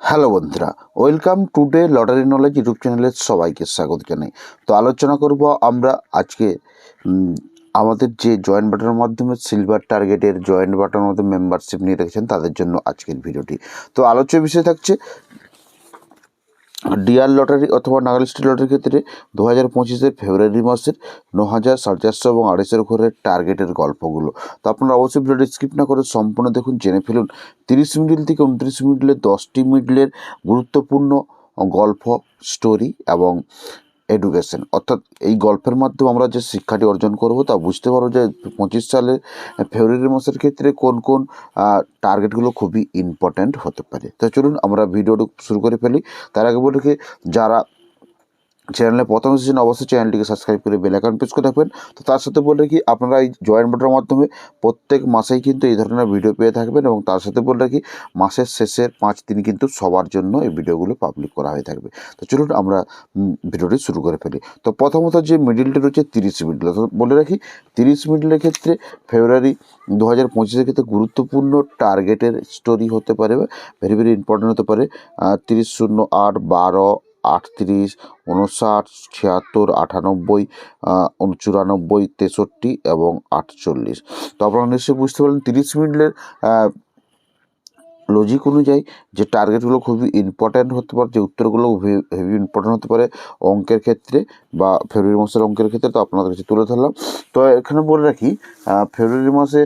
Hello বন্ধুরা, welcome to day lottery knowledge YouTube চ্যানেলের সবাইকে স্বাগত জানাই। তো আলোচনা করব আমরা আজকে আমাদের যে জয়েন্ট বাটনের মাধ্যমে সিলভার টার্গেটের জয়েন্ট বাটনের মধ্যে মেম্বারশিপ নিয়ে রেখেছেন তাদের জন্য আজকের ভিডিওটি। তো আলোচ্য বিষয় থাকছে ডিআর লটারি অথবা নাগাল স্টেট লটারির ক্ষেত্রে দু হাজার পঁচিশের ফেব্রুয়ারি মাসের ন হাজার সাড়ে চারশো এবং আড়াইশোর ঘরের টার্গেটের গল্পগুলো। তো আপনারা অবশ্যই ভিডিওটি স্কিপ না করে সম্পূর্ণ দেখুন, জেনে ফেলুন। তিরিশ মিডিল থেকে উনত্রিশ মিডলের দশটি মিডলের গুরুত্বপূর্ণ গল্প স্টোরি এবং এডুকেশন অর্থাৎ এই গল্পের মাধ্যমে আমরা যে শিক্ষাটি অর্জন করব তা বুঝতে পারব যে পঁচিশ সালের ফেব্রুয়ারি মাসের ক্ষেত্রে কোন কোন টার্গেটগুলো খুবই ইম্পর্ট্যান্ট হতে পারে। তো চলুন আমরা ভিডিওটি শুরু করে ফেলি। তার আগে বলি যারা চ্যানেলে প্রথম এসেছেন, অবশ্যই চ্যানেলটিকে সাবস্ক্রাইব করে বেল আইকন প্রেস করে রাখবেন। তো তার সাথে বলে রাখি, আপনারা এই জয়েন্ট বাটনের মাধ্যমে প্রত্যেক মাসেই কিন্তু এই ধরনের ভিডিও পেয়ে থাকবেন এবং তার সাথে বলে রাখি, মাসের শেষের পাঁচ দিন কিন্তু সবার জন্য এই ভিডিওগুলো পাবলিক করা হয়ে থাকবে। তো চলুন আমরা ভিডিওটি শুরু করে ফেলি। তো প্রথমত যে মিডিলটি রয়েছে তিরিশ মিডল বলে রাখি, তিরিশ মিডলের ক্ষেত্রে ফেব্রুয়ারি দু হাজার পঁচিশের ক্ষেত্রে গুরুত্বপূর্ণ টার্গেটের স্টোরি হতে পারে ভেরি ভেরি ইম্পর্টেন্ট হতে পারে তিরিশ শূন্য আট বারো আটত্রিশ, উনষাট, ছিয়াত্তর, আটানব্বই চুরানব্বই, তেষট্টি এবং আটচল্লিশ। তো আপনারা নিশ্চয়ই বুঝতে পারলেন, তিরিশ মিনিটের লজিক অনুযায়ী যে টার্গেটগুলো খুবই ইম্পর্ট্যান্ট হতে পারে, যে উত্তরগুলো হেভি ইম্পর্ট্যান্ট হতে পারে অঙ্কের ক্ষেত্রে বা ফেব্রুয়ারি মাসের অঙ্কের ক্ষেত্রে, তো আপনাদের কাছে তুলে ধরলাম। তো এখানে বলে রাখি ফেব্রুয়ারি মাসে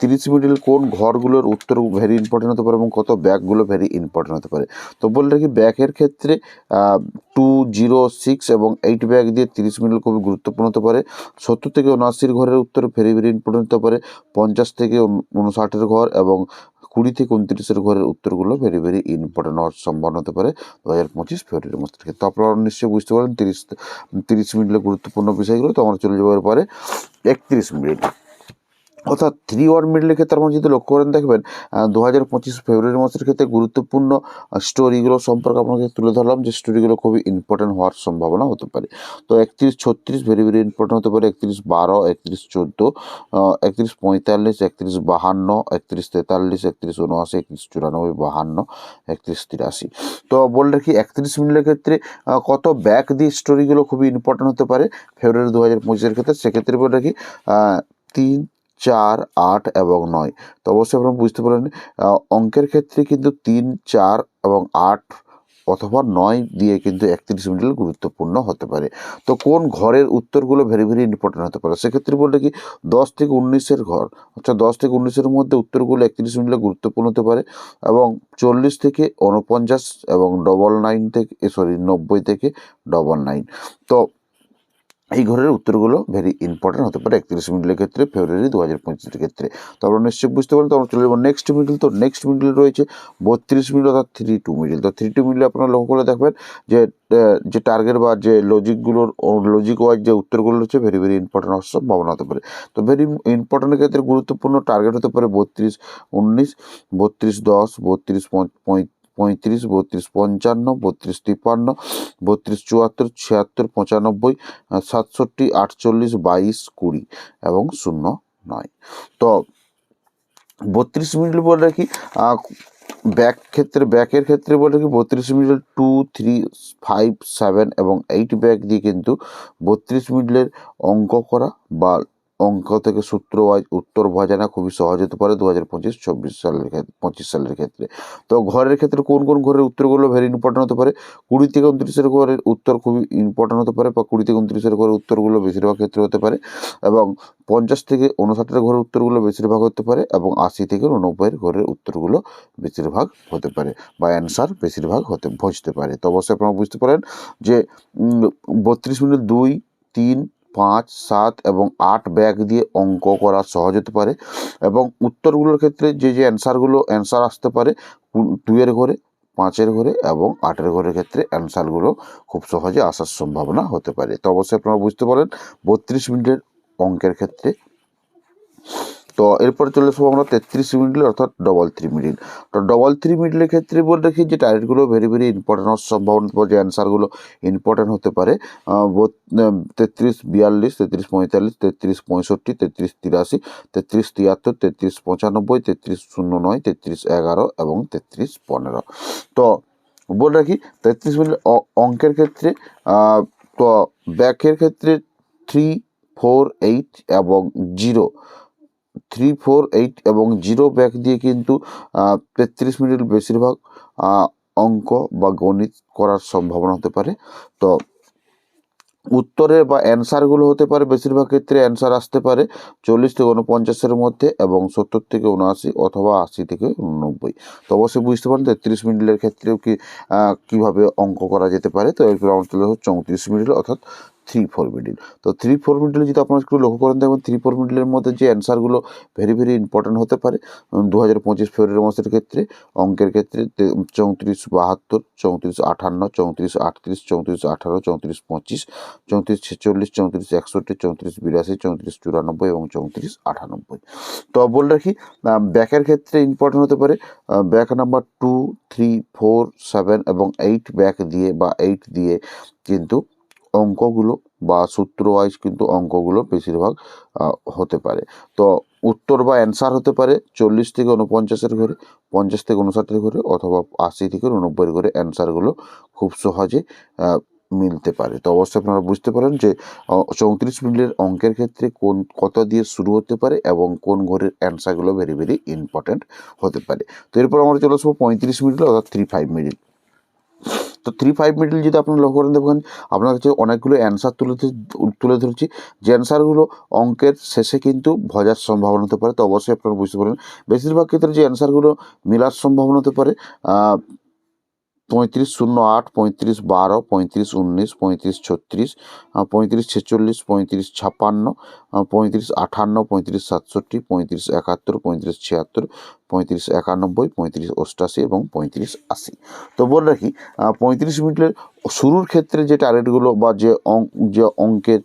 তিরিশ মিডিল কোন ঘরগুলোর উত্তর ভেরি ইম্পর্ট্যান্ট হতে পারে এবং কত ব্যাগগুলো ভেরি ইম্পর্ট্যান্ট হতে পারে। তো বলে রাখি, ব্যাগের ক্ষেত্রে টু জিরো সিক্স এবং এইট ব্যাগ দিয়ে তিরিশ মিনিট খুবই গুরুত্বপূর্ণ হতে পারে। সত্তর থেকে উনআশির ঘরের উত্তর ভেরি ভেরি ইম্পর্টেন্ট হতে পারে। পঞ্চাশ থেকে উনষাটের ঘর এবং কুড়ি থেকে উনত্রিশের ঘরের উত্তরগুলো ভেরি ভেরি ইম্পর্টেন্ট হওয়ার সম্ভাবনা হতে পারে। দু হাজার পঁচিশ ফেব্রুয়ারির মাস থেকে। তো আপনারা নিশ্চয়ই বুঝতে পারেন তিরিশ তিরিশ মিনিটের গুরুত্বপূর্ণ বিষয়গুলো। তো আমরা চলে যাওয়ার পরে একত্রিশ মিনিট। অর্থাৎ থ্রি ওয়ান মিডলের ক্ষেত্রে আমরা যদি লক্ষ্য করেন, দেখবেন দু হাজার পঁচিশ ফেব্রুয়ারি মাসের ক্ষেত্রে গুরুত্বপূর্ণ স্টোরিগুলো সম্পর্কে আপনাকে তুলে ধরলাম যে স্টোরিগুলো খুবই ইম্পর্টেন্ট হওয়ার সম্ভাবনা হতে পারে। তো একত্রিশ ছত্রিশ ভেরি ভেরি ইম্পর্টেন্ট হতে পারে, একত্রিশ বারো, একত্রিশ চোদ্দ একত্রিশ পঁয়তাল্লিশ, একত্রিশ বাহান্ন, একত্রিশ তেতাল্লিশ, একত্রিশ উনআশি একত্রিশ চুরানব্বই, বাহান্ন, একত্রিশ তিরাশি। তো বলে রাখি, একত্রিশ মিনিটের ক্ষেত্রে কত ব্যাক দিয়ে স্টোরিগুলো খুবই ইম্পর্টেন্ট হতে পারে, ফেব্রুয়ারি দু হাজার পঁচিশের ক্ষেত্রে। সেক্ষেত্রে বলে রাখি তিন চার, আট এবং নয়। তো অবশ্যই আপনারা বুঝতে পারেন অঙ্কের ক্ষেত্রে কিন্তু তিন, চার এবং আট অথবা নয় দিয়ে কিন্তু একত্রিশ মিনিট গুরুত্বপূর্ণ হতে পারে। তো কোন ঘরের উত্তরগুলো ভেরি ভেরি ইম্পর্টেন্ট হতে পারে? সেক্ষেত্রে বললে কি, দশ থেকে উনিশের ঘর, অর্থাৎ দশ থেকে উনিশের মধ্যে উত্তরগুলো একত্রিশ মিনিটে গুরুত্বপূর্ণ হতে পারে এবং চল্লিশ থেকে উনপঞ্চাশ এবং ডবল নাইন থেকে সরি নব্বই থেকে ডবল নাইন তো এই ঘরের উত্তরগুলো ভেরি ইম্পর্টেন্ট হতে পারে একত্রিশ মিনিটের ক্ষেত্রে, ফেব্রুয়ারি দু হাজার পঁচিশের ক্ষেত্রে। তো আমরা নিশ্চয়ই বুঝতে পারেন তো আমরা চলে যাব নেক্সট মিডিল তো নেক্সট মিডিল রয়েছে বত্রিশ মিনিট অর্থাৎ থ্রি টু মিডিল তো থ্রি টু মিডিলে আপনারা লক্ষ্য করে দেখবেন যে যে টার্গেট বা যে লজিকগুলোর লজিক ওয়াইজ যে উত্তরগুলো রয়েছে ভেরি ভেরি ইম্পর্টেন্ট হওয়ার সম্ভাবনা হতে পারে। তো ভেরি ইম্পর্টেন্টের ক্ষেত্রে গুরুত্বপূর্ণ টার্গেট হতে পারে বত্রিশ, উনিশ, বত্রিশ, দশ, বত্রিশ, পঁয়ত্রিশ বত্রিশ পঞ্চান্ন, বত্রিশ তিপ্পান্ন, বত্রিশ চুয়াত্তর, ছিয়াত্তর পঁচানব্বই সাতষট্টি, আটচল্লিশ, বাইশ, কুড়ি এবং শূন্য নয়। তো বত্রিশ মিনিট বলে রাখি ব্যাক ক্ষেত্রে, ব্যাকের ক্ষেত্রে বলে রাখি বত্রিশ minute two, three, five, seven এবং এইট ব্যাক দিয়ে কিন্তু বত্রিশ মিনিটের অঙ্ক করা বা অঙ্ক থেকে সূত্র উত্তর ভাজানা খুবই সহজ হতে পারে দু হাজার পঁচিশ, চব্বিশ সালের ক্ষেত্রে, পঁচিশ সালের ক্ষেত্রে। তো ঘরের ক্ষেত্রে কোন কোন ঘরের উত্তরগুলো ভেরি ইম্পর্টেন্ট হতে পারে? কুড়ি থেকে উনত্রিশের ঘরের উত্তর খুবই ইম্পর্টেন্ট হতে পারে বা কুড়ি থেকে উনত্রিশের ঘরের উত্তরগুলো বেশিরভাগ ক্ষেত্রে হতে পারে এবং পঞ্চাশ থেকে উনষাটের ঘরের উত্তরগুলো বেশিরভাগ হতে পারে এবং আশি থেকে উনব্বইয়ের ঘরের উত্তরগুলো বেশিরভাগ হতে পারে বা অ্যান্সার বেশিরভাগ হতে, বুঝতে পারে। তো অবশ্যই আপনারা বুঝতে পারেন যে বত্রিশ মিনিট দুই, তিন পাঁচ, সাত এবং আট ব্যাগ দিয়ে অঙ্ক করা সহজ হতে পারে এবং উত্তরগুলোর ক্ষেত্রে যে যে অ্যান্সারগুলো অ্যান্সার আসতে পারে দুইয়ের ঘরে, পাঁচের ঘরে এবং আটের ঘরের ক্ষেত্রে অ্যান্সারগুলো খুব সহজে আসার সম্ভাবনা হতে পারে। তো অবশ্যই আপনারা বুঝতে পারেন, বত্রিশ মিনিটের অঙ্কের ক্ষেত্রে তো এরপরে চলে আসব আমরা তেত্রিশ মিডিল অর্থাৎ ডবল থ্রি মিডিল তো ডবল থ্রি মিডিলের ক্ষেত্রে বলে রাখি যে টার্গেটগুলো ভেরি ভেরি ইম্পর্টেন্ট সম্ভাবনা যে অ্যান্সারগুলো ইম্পর্টেন্ট হতে পারে তেত্রিশ বিয়াল্লিশ, তেত্রিশ পঁয়তাল্লিশ, তেত্রিশ পঁয়ষট্টি, তেত্রিশ তিরাশি, তেত্রিশ তিয়াত্তর, তেত্রিশ পঁচানব্বই, তেত্রিশ শূন্য নয়, তেত্রিশ এগারো এবং তেত্রিশ পনেরো। তো বলে রাখি তেত্রিশ মিনিট অঙ্কের ক্ষেত্রে তো ব্যাকের ক্ষেত্রে থ্রি ফোর এইট এবং জিরো থ্রি ফোর এইট এবং জিরো ব্যাক দিয়ে কিন্তু তেত্রিশ মিনিট বেশিরভাগ অঙ্ক বা গণিত করার সম্ভাবনা হতে পারে। তো উত্তরে বা অ্যান্সারগুলো হতে পারে, বেশিরভাগ ক্ষেত্রে অ্যান্সার আসতে পারে চল্লিশ থেকে উনপঞ্চাশের মধ্যে এবং সত্তর থেকে উনআশি অথবা আশি থেকে উননব্বই তো অবশ্যই বুঝতে পারেন তেত্রিশ মিনিটের ক্ষেত্রেও কি কীভাবে অঙ্ক করা যেতে পারে। তো এরপর আমার চলে চৌত্রিশ মিনিট অর্থাৎ থ্রি ফোর মিডিল তো থ্রি ফোর মিডিলে যদি আপনারা একটু লক্ষ্য করেন, দেখবেন থ্রি ফোর মিডিলের মধ্যে যে অ্যান্সারগুলো ভেরি ভেরি ইম্পর্টেন্ট হতে পারে। দু হাজার পঁচিশ ফেব্রুয়ারি মাসের ক্ষেত্রে, অঙ্কের ক্ষেত্রে চৌত্রিশ বাহাত্তর, চৌত্রিশ আটান্ন চৌত্রিশ আটত্রিশ, চৌত্রিশ আঠারো, চৌত্রিশ পঁচিশ, চৌত্রিশ ছেচল্লিশ, চৌত্রিশ একষট্টি, চৌত্রিশ বিরাশি, চৌত্রিশ চুরানব্বই এবং চৌত্রিশ আটানব্বই। তো বলে রাখি ব্যাকের ক্ষেত্রে ইম্পর্টেন্ট হতে পারে back number two three four seven এবং এইট ব্যাক দিয়ে বা এইট দিয়ে কিন্তু অঙ্কগুলো বা সূত্র ওয়াইজ কিন্তু অঙ্কগুলো বেশিরভাগ হতে পারে। তো উত্তর বা অ্যান্সার হতে পারে চল্লিশ থেকে উনপঞ্চাশের ঘরে, পঞ্চাশ থেকে উনষাটের ঘরে অথবা আশি থেকে উনব্বইয়ের ঘরে অ্যান্সারগুলো খুব সহজে মিলতে পারে। তো অবশ্যই আপনারা বুঝতে পারেন যে চৌত্রিশ মিনিটের অঙ্কের ক্ষেত্রে কোন কত দিয়ে শুরু হতে পারে এবং কোন ঘরের অ্যান্সারগুলো ভেরি ভেরি ইম্পর্ট্যান্ট হতে পারে। তো এরপর আমরা চলে আসব পঁয়ত্রিশ মিনিট অর্থাৎ থ্রি ফাইভ মিনিট তো থ্রি ফাইভ মিডিল যদি আপনারা লক্ষ্য করেন দেখবেন আপনার কাছে অনেকগুলো অ্যান্সার তুলে তুলে ধরেছি। যে অ্যান্সারগুলো অঙ্কের শেষে কিন্তু ভজার সম্ভাবনা হতে পারে, তো অবশ্যই আপনারা বুঝতে পারেন বেশিরভাগ ক্ষেত্রে যে অ্যান্সারগুলো মেলার সম্ভাবনা হতে পারে পঁয়ত্রিশ শূন্য আট, পঁয়ত্রিশ বারো, পঁয়ত্রিশ উনিশ, পঁয়ত্রিশ ছত্রিশ পঁয়ত্রিশ ছেচল্লিশ, পঁয়ত্রিশ ছাপ্পান্ন পঁয়ত্রিশ আটান্ন পঁয়ত্রিশ সাতষট্টি, পঁয়ত্রিশ একাত্তর, পঁয়ত্রিশ ছিয়াত্তর পঁয়ত্রিশ একানব্বই, পঁয়ত্রিশ অষ্টাশি এবং পঁয়ত্রিশ আশি। তো বলে রাখি পঁয়ত্রিশ মিনিটের শুরুর ক্ষেত্রে যে টার্গেটগুলো বা যে অঙ্ক যে অঙ্কের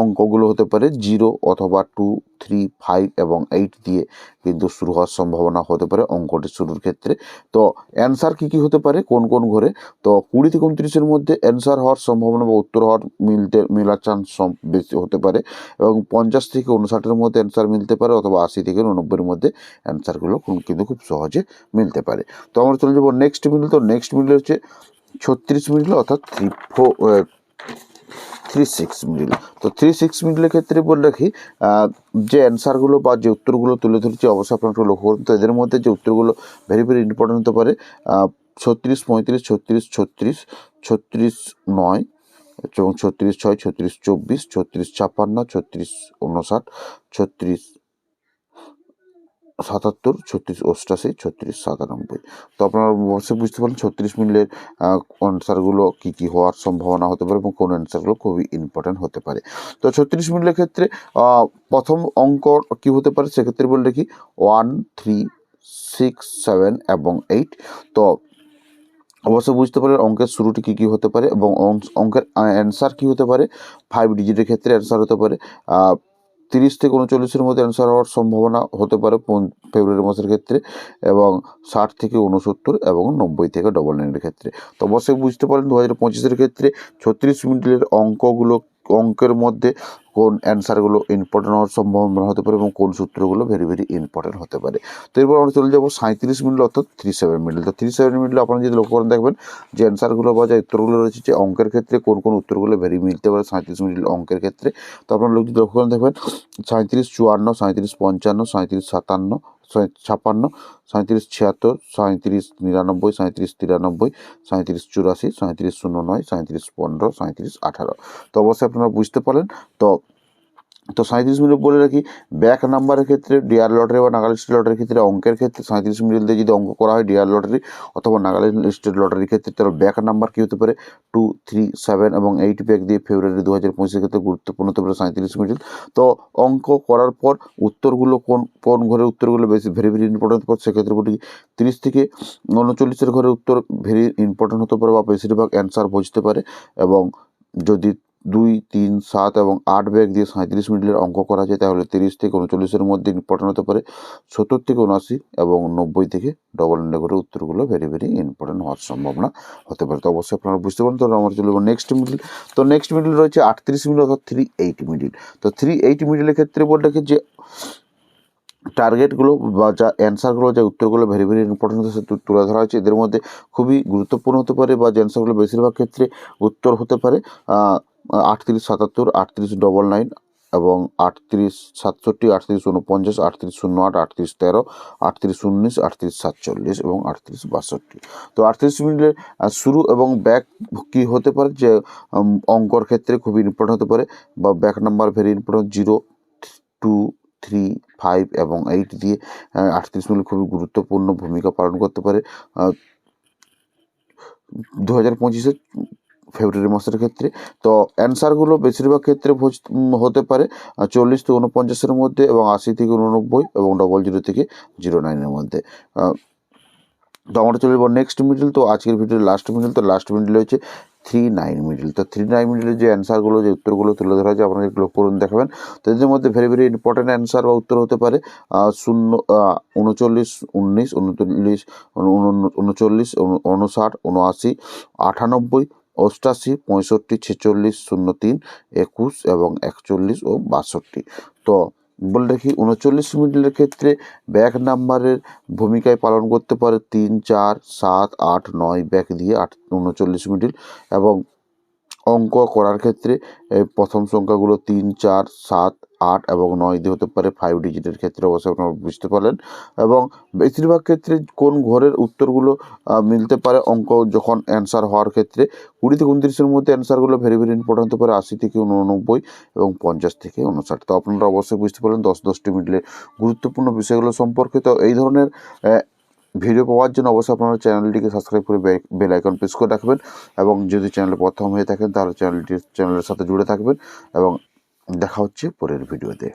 অঙ্কগুলো হতে পারে জিরো অথবা টু থ্রি ফাইভ এবং এইট দিয়ে কিন্তু শুরু হওয়ার সম্ভাবনা হতে পারে অঙ্কটি শুরুর ক্ষেত্রে। তো অ্যান্সার কী কী হতে পারে, কোন কোন ঘরে? তো কুড়ি থেকে উনত্রিশের মধ্যে অ্যান্সার হওয়ার সম্ভাবনা বা উত্তর হওয়ার মিলতে, মেলার চান্স বেশি হতে পারে এবং পঞ্চাশ থেকে উনষাটের মধ্যে অ্যান্সার মিলতে পারে অথবা আশি থেকে উনব্বইয়ের মধ্যে অ্যান্সারগুলো কিন্তু খুব সহজে মিলতে পারে। তো আমরা চলে যাব নেক্সট মিডল তো নেক্সট মিডল হচ্ছে ছত্রিশ মিডল অর্থাৎ three four three six middle তো থ্রি সিক্স মিডলের ক্ষেত্রে বলে রাখি যে অ্যান্সারগুলো বা যে উত্তরগুলো তুলে ধরেছি, অবশ্যই আপনারা লক্ষ্য করুন। তো এদের মধ্যে যে উত্তরগুলো ভেরি ভেরি ইম্পর্টেন্ট হতে পারে ছত্রিশ, পঁয়ত্রিশ, ছত্রিশ ছত্রিশ ছত্রিশ নয়, এবং ছত্রিশ ছয়, ছত্রিশ চব্বিশ, ছত্রিশ ছাপ্পান্ন, ছত্রিশ উনষাট ছত্রিশ সাতাত্তর, ছত্রিশ অষ্টাশি, ছত্রিশ সাতানব্বই। তো আপনারা অবশ্যই বুঝতে পারেন ছত্রিশ মিনিটের অ্যান্সারগুলো কী কী হওয়ার সম্ভাবনা হতে পারে এবং কোন অ্যান্সারগুলো খুবই ইম্পর্ট্যান্ট হতে পারে। তো ছত্রিশ মিনিটের ক্ষেত্রে প্রথম অঙ্ক কী হতে পারে? সেক্ষেত্রে বলে রাখি ওয়ান থ্রি সিক্স সেভেন এবং এইট তো অবশ্যই বুঝতে পারেন অঙ্কের শুরুটি কী কী হতে পারে এবং অঙ্কের অ্যান্সার কী হতে পারে? ফাইভ ডিজিটের ক্ষেত্রে অ্যান্সার হতে পারে তিরিশ থেকে উনচল্লিশের মধ্যে অ্যান্সার হওয়ার সম্ভাবনা হতে পারে ফেব্রুয়ারি মাসের ক্ষেত্রে এবং ষাট থেকে উনসত্তর এবং নব্বই থেকে ডবল নাইনের ক্ষেত্রে। তো অবশ্যই বুঝতে পারেন, দু হাজার পঁচিশের ক্ষেত্রে ছত্রিশ মিনিটের অঙ্কগুলো, অঙ্কের মধ্যে কোন অ্যান্সারগুলো ইম্পর্টেন্ট হওয়ার সম্ভাবনা হতে পারে এবং কোন সূত্রগুলো ভেরি ভেরি ইম্পর্টেন্ট হতে পারে। তো এরপর আমরা চলে যাব সাঁত্রিশ মিনিট অর্থাৎ থ্রি সেভেন মিনিট। তো থ্রি সেভেন মিনিটে আপনারা যদি লক্ষ্য করেন, দেখবেন যে অ্যান্সারগুলো বা যে উত্তরগুলো রয়েছে, যে অঙ্কের ক্ষেত্রে কোন কোন উত্তরগুলো ভেরি মিলতে পারে সাঁত্রিশ মিনিট অঙ্কের ক্ষেত্রে। তো আপনারা লোক যদি লক্ষ্য করেন, দেখবেন সাঁত্রিশ চুয়ান্ন সাঁত্রিশ পঞ্চান্ন সাঁত্রিশ সাতান্ন ছাপান্ন সাঁত্রিশ ছিয়াত্তর সাঁত্রিশ নিরানব্বই সাঁত্রিশ তিরানব্বই সাঁত্রিশ চুরাশি সাঁত্রিশ শূন্য নয় সাঁত্রিশ পনেরো সাঁত্রিশ আঠারো। তো অবশ্যই আপনারা বুঝতে পারেন তো তো সাঁত্রিশ মিনিট বলে রাখি, ব্যাক নাম্বারের ক্ষেত্রে ডিআর লটারি বা নাগাল্যান্ড স্টেট লটারির ক্ষেত্রে অঙ্কের ক্ষেত্রে সাঁত্রিশ মিনিট দিয়ে যদি অঙ্ক করা হয় ডিআর লটারি অথবা নাগাল্যান্ড স্টেট লটারির ক্ষেত্রে তার ব্যাক নাম্বার কী হতে পারে? টু, থ্রি, সেভেন এবং এইট ব্যাক দিয়ে ফেব্রুয়ারি দু হাজার পঁচিশের ক্ষেত্রে গুরুত্বপূর্ণ হতে পারে সাঁত্রিশ মিনিট। তো অঙ্ক করার পর উত্তরগুলো কোন কোন ঘরের উত্তরগুলো বেশি ভেরি ভেরি ইম্পর্টেন্ট পর সেক্ষেত্রে বলি তিরিশ থেকে উনচল্লিশের ঘরের উত্তর ভেরি ইম্পর্টেন্ট হতে পারে বা বেশিরভাগ অ্যান্সার বুঝতে পারে এবং যদি দুই, তিন, সাত এবং আট ব্যাগ দিয়ে সাঁত্রিশ মিনিটের অঙ্ক করা যায়। তাহলে তিরিশ থেকে উনচল্লিশের মধ্যে ইম্পর্টেন্ট হতে পারে। সত্তর থেকে উনআশি এবং নব্বই থেকে ডবল করে উত্তরগুলো ভেরি ভেরি ইম্পর্টেন্ট হওয়ার সম্ভাবনা হতে পারে। তো অবশ্যই আপনারা বুঝতে পারেন তো আমরা চলে নেক্সট মিডিল তো নেক্সট মিডিল রয়েছে আটত্রিশ মিনিট অর্থাৎ থ্রি এইট মিডিল তো থ্রি এইট মিডিলের ক্ষেত্রে বলে রাখি যে টার্গেটগুলো বা যা অ্যান্সারগুলো যা উত্তরগুলো ভেরি ভেরি ইম্পর্টেন্ট তুলে ধরা হয়েছে। এদের মধ্যে খুবই গুরুত্বপূর্ণ হতে পারে বা যে অ্যান্সারগুলো বেশিরভাগ ক্ষেত্রে উত্তর হতে পারে। আটত্রিশ সাতাত্তর, আটত্রিশ ডবল নাইন এবং আটত্রিশ সাতষট্টি, আটত্রিশ উনপঞ্চাশ, আটত্রিশ শূন্য আট, আটত্রিশ তেরো, আটত্রিশ উনিশ, আটত্রিশ সাতচল্লিশ এবং আটত্রিশ বাষট্টি। তো আটত্রিশ মিনিটের শুরু এবং ব্যাক কী হতে পারে? যে অঙ্কর ক্ষেত্রে খুবই ইম্পর্টেন্ট হতে পারে। বা back number very important zero, two, three, five এবং এইট দিয়ে আটত্রিশ মিনিট খুবই গুরুত্বপূর্ণ ভূমিকা পালন করতে পারে। দু হাজার পঁচিশে ফেব্রুয়ারি মাসের ক্ষেত্রে। তো অ্যান্সারগুলো বেশিরভাগ ক্ষেত্রে হতে পারে চল্লিশ থেকে উনপঞ্চাশের মধ্যে এবং আশি থেকে উননব্বই এবং ডবল জিরো থেকে জিরো নাইনের মধ্যে। তো আমরা চলে যাব নেক্সট মিডিল তো আজকের ভিডিওর লাস্ট মিডিল তো লাস্ট মিডিল হচ্ছে থ্রি নাইন মিডিল তো থ্রি নাইন মিডিলের যে অ্যান্সারগুলো যে উত্তরগুলো তুলে ধরা হয়েছে, আপনারা একটু লক্ষ্য করুন, দেখাবেন। তো এদের মধ্যে ভেরি ভেরি ইম্পর্ট্যান্ট অ্যান্সার বা উত্তর হতে পারে শূন্য উনচল্লিশ উনিশ উনচল্লিশ উন- উন- উনচল্লিশ উন- উনষাট উনআশি আটানব্বই অষ্টাশি, পঁয়ষট্টি, ছেচল্লিশ শূন্য তিন একুশ এবং একচল্লিশ ও বাষট্টি। তো বলে রাখি, উনচল্লিশ মিনিটের ক্ষেত্রে ব্যাক নাম্বারের ভূমিকায় পালন করতে পারে তিন, চার, সাত, আট, নয় ব্যাক দিয়ে আট, উনচল্লিশ মিডিল এবং অঙ্ক করার ক্ষেত্রে প্রথম সংখ্যাগুলো তিন, চার, সাত, আট এবং নয় দিয়ে হতে পারে ফাইভ ডিজিটের ক্ষেত্রে অবশ্যই আপনারা বুঝতে পারলেন। এবং বেশিরভাগ ক্ষেত্রে কোন ঘরের উত্তরগুলো মিলতে পারে অঙ্ক যখন অ্যান্সার হওয়ার ক্ষেত্রে, কুড়ি থেকে উনত্রিশের মধ্যে অ্যান্সারগুলো ভেরি ভেরি ইম্পর্টেন্ট হতে পারে, আশি থেকে উননব্বই এবং পঞ্চাশ থেকে উনষাট। তো আপনারা অবশ্যই বুঝতে পারলেন দশ, দশটি মিডলের গুরুত্বপূর্ণ বিষয়গুলো সম্পর্কে তো এই ধরনের ভিডিও পাওয়ার জন্য অবশ্যই আপনারা চ্যানেলটিকে সাবস্ক্রাইব করে বেল আইকন প্রেস করে রাখবেন এবং যদি চ্যানেলে প্রথম হয়ে থাকেন তাহলে চ্যানেলটি চ্যানেলের সাথে জুড়ে থাকবেন এবং দেখা হচ্ছে পরের ভিডিওতে।